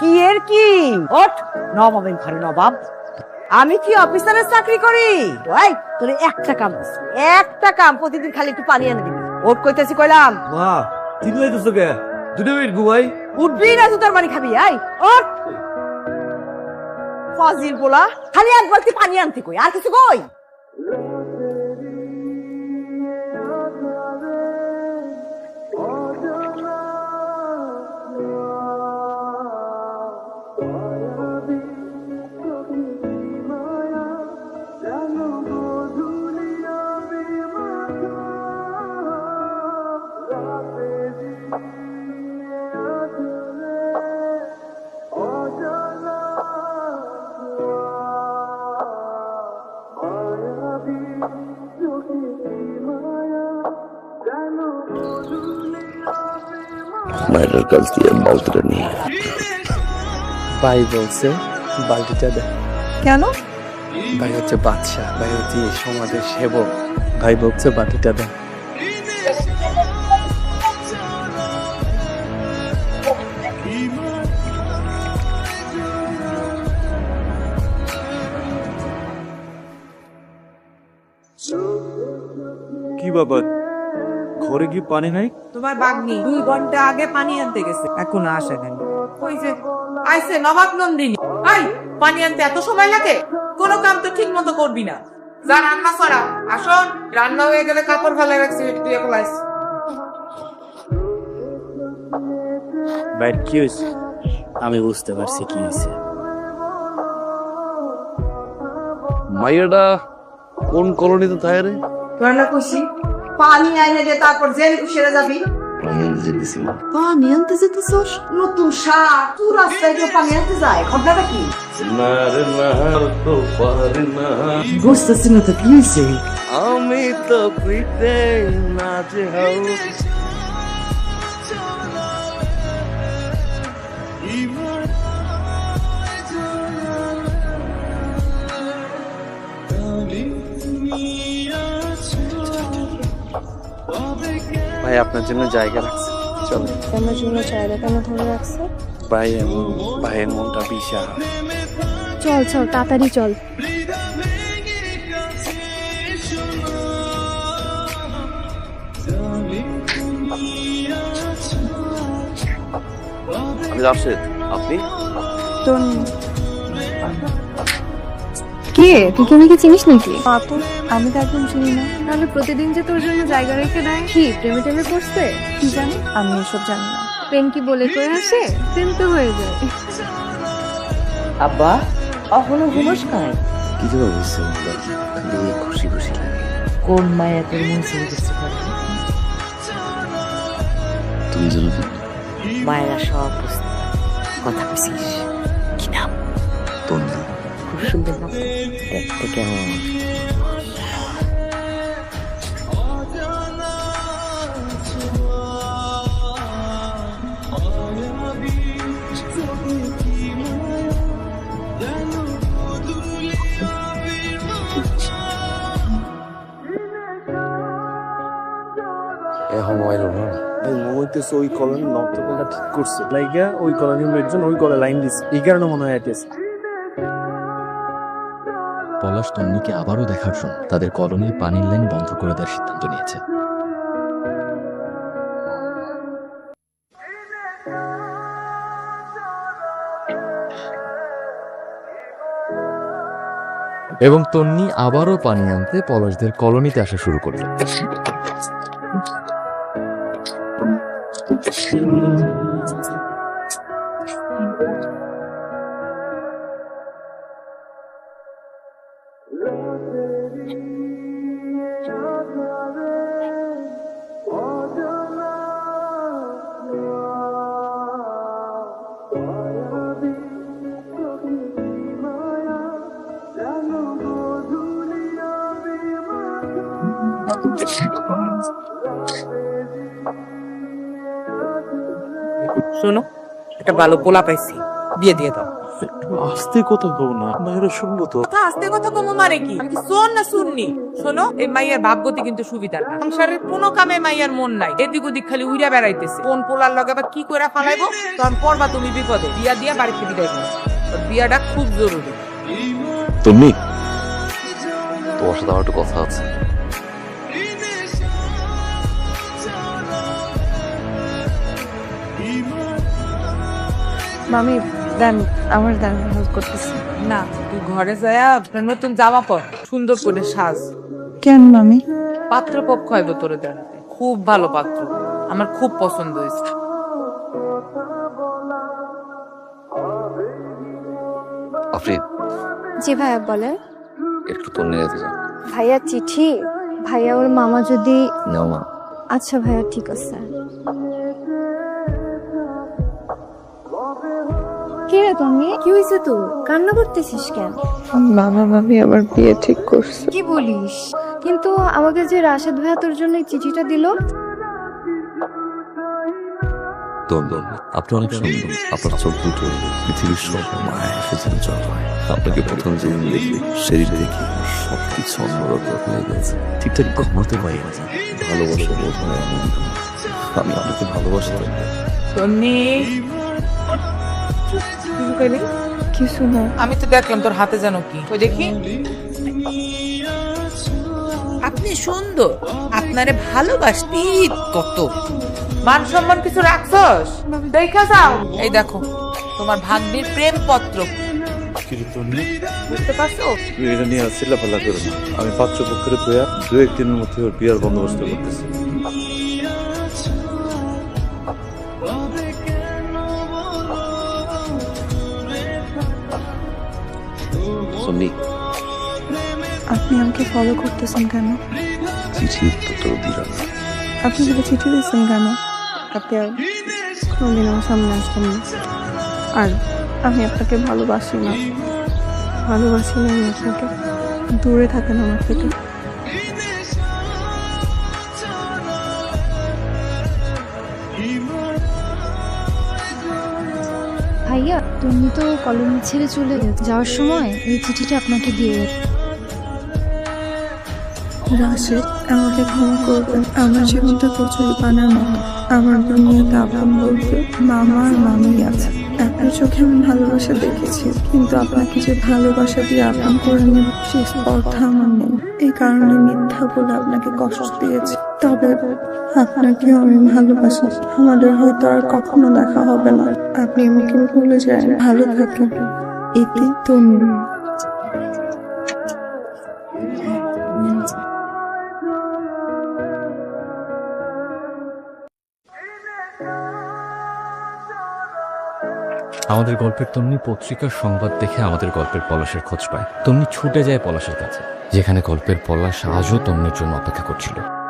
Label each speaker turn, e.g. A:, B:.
A: কি এর কি? ওঠ নবাবের ঘরে নবাব। আমি কি অফিসারের চাকরি করি? ওই তোর একটা কাম। একটা কাম প্রতিদিন খালি একটু পানি এনে দিবি। ওট কইতেছি কইলাম।
B: মা তিন লাইতেছো কে? দুটো মিনিট ঘুমাই।
A: উঠবি না পানি খাবি আই ওঠ। ফাজিল বলা খালি এক বালতি পানি আনতে কই আর কিছু কই?
C: মায়ের কাছ দিয়ে বালতিটা নিয়ে
D: ভাই বলছে বালতিটা দে।
A: কেন?
D: ভাই হচ্ছে বাদশাহ ভাই হচ্ছে এই সমাজের সেবক। ভাই বলছে বাটিটা দে।
B: কি ব্যাপার? ঘরে কি পানি নাই?
E: তোমার বাগনি দুই ঘণ্টা আগে পানি আনতে গেছে। এখন আসে নাই। ওই যে আইসে নবাব নন্দিনী আই পানি আনতে এত সময় লাগে? কোনো কাম তো ঠিক মতো করবি না। যা রান্না করা। আসন রান্না হয়ে গেলে কাপড় ফেলে রাখছি একটু এখন আইস।
B: বাইর কি হয়েছে?
C: আমি বুঝতে পারছি কি হয়েছে। মাইয়াটা কোন কলোনিতে থাকে রে?
A: রান্না কইছি পানি আইনে দে তারপর জেল সেরে যাবি। পানি আনতে যেতেছস? নতুন শাক তুই রাস্তায় কেউ পানি আনতে যায় ঘটনাটা কি? বুঝতেছি না। তো কি
C: আমি তো পিতে নাচে হাও।
D: ভাই আপনার জন্য জায়গা রাখছে। চলো।
F: আমার জন্য চায়দা কেন ধরে রাখছে?
D: ভাই ভাইয়ের মনটা বিশাল
F: চল চল তাড়াতাড়ি চল।
C: আমি রাশেদ আপনি?
F: তোর কে? তুই কি আমাকে চিনিস নাকি? তো আমি তো একদম চিনি না। তাহলে প্রতিদিন যে তোর জন্য জায়গা রেখে দেয়? কি প্রেমে টেমে পড়ছে কি জানি আমি এসব জানি না। প্রেম কি বলে করে আসে? প্রেম তো হয়ে যায়।
A: আব্বা অহনো ঘুমোস নাই
C: কিছু বুঝছে খালি খুশি খুশি লাগে।
A: কোন মায়া তোর মন ছেড়ে দিচ্ছে
C: তুমি জানো
A: মায়েরা সব বুঝতে কথা কি
C: তন্নি
A: তো। দেখতে কেমন
D: মনে ওই কলোনি নর্তকলটা ঠিক করছে। লাইগা ওই কলোনির লোকজন ওই কলে লাইন দিছে। এই কারণে মনে হয় আইতেছে।
G: পলাশ তন্নিকে আবারও দেখার জন্য তাদের কলোনির পানির লাইন বন্ধ করে দেওয়ার সিদ্ধান্ত নিয়েছে। এবং তন্নি আবারও পানি আনতে পলাশদের কলোনিতে আসা শুরু করল
E: শোনো একটা ভালো পোলা পাইছি। বিয়ে দিয়ে দাও।
B: আসতে কথা কও না মায়েরা শুনব তো।
E: আস্তে কথা কমো মারে কি? আমি শোন না শুননি? শোনো এই মাইয়ার ভাবগতি কিন্তু সুবিধা না সংসারের কোনো কামে মাইয়ার মন নাই। এদিক ওদিক খালি উইরা বেড়াইতেছে। কোন পোলার লগে আবার কি করে ফালাইবো? তখন পড়বা তুমি বিপদে। বিয়া দিয়া বাড়িতে বিদায় করো। বিয়াটা খুব জরুরি।
C: তুমি? তোমার সাথে আমার একটু কথা আছে।
F: মামি দেন আমার দেন হেল্প করতেছি।
E: না তুই ঘরে যায়া একটা নতুন জামা পর সুন্দর করে সাজ।
F: কেন মামি?
E: পাত্র পক্ষ হইব তোরে দেখাতে খুব ভালো পাত্র আমার খুব পছন্দ হয়েছে।
C: আফরিন।
F: জি ভাইয়া বলে
C: একটু তোর নিয়ে যেতে চাও
F: ভাইয়া চিঠি? ভাইয়া ওর মামা যদি
C: নাও মা।
F: আচ্ছা ভাইয়া ঠিক আছে। কে রে তুমি? কি হয়েছে তোর? কান্না করতেছিস কেন?
H: মামা মামি আবার বিয়ে ঠিক করছে।
F: কি বলিস? কিন্তু আমাকে যে রাশেদ ভাইয়া তোর জন্য এই চিঠিটা দিল?
C: দন্দন আপনি অনেক সুন্দর। আপনার চোখ দুটো পৃথিবীর সব মায়া এসেছেন চল। আপনাকে প্রথম যেদিন দেখি সেদিন দেখি সবকিছু অন্যরকম হয়ে গেছে। ঠিকঠাক ঘুমাতে পারি না। ভালোবাসা বোধ হয়। আমি আপনাকে ভালোবাসি তো।
E: তন্নি
H: কিছু না
E: আমি তো দেখলাম তোর হাতে যেন কি। ওই দেখি? আপনি সুন্দর। আপনারে ভালোবাসতি কত। মান সম্মান কিছু রাখছস? দেখা যাও। এই দেখো তোমার ভাগ্নির প্রেম পত্র বুঝতে পারছ?
B: তুই এটা নিয়ে চিল্লা পাল্লা করো আমি পাত্র পক্ষের দু একদিনের মধ্যে ওর বিয়ার বন্দোবস্ত করতেছি।
H: আপনি আমাকে ফলো করতেছেন কেন?
C: চিঠি তো তো দিলাম
H: আপনি যদি চিঠি দিচ্ছেন কেন? আপনি আর কোনোদিন আমার সামনে আসবেন না। আর আমি আপনাকে ভালোবাসি না। ভালোবাসি না আমি আপনাকে। দূরে থাকেন আমার থেকে।
F: ভাইয়া, তুমি তো কলোনি ছেড়ে চলে যাওয়ার সময় এই চিঠিটা আপনাকে দিয়ে
H: রাশেদ, আমাকে ক্ষমা করবেন। আমার জীবনটা কচুরি পানার মতো। আমার দুনিয়াতে আপন বলতে মামা আর মামি আছে। আপনার চোখে আমি ভালোবাসা দেখেছি। কিন্তু আপনাকে যে ভালোবাসা দিয়ে আপন করে নেব সেই স্পর্ধা আমার নেই। এই কারণে মিথ্যা বলে আপনাকে কষ্ট দিয়েছি। তবে আপনাকেও আমি ভালোবাসি। আমাদের হয়তো আর কখনো দেখা হবে না। আপনি আমাকে ভুলে যায় ভালো থাকেন। এতে তনু
G: আমাদের গল্পের তন্নি পত্রিকার সংবাদ দেখে আমাদের গল্পের পলাশের খোঁজ পায়। তন্নি ছুটে যায় পলাশের কাছে। যেখানে গল্পের পলাশ আজও তন্নির জন্য অপেক্ষা করছিল।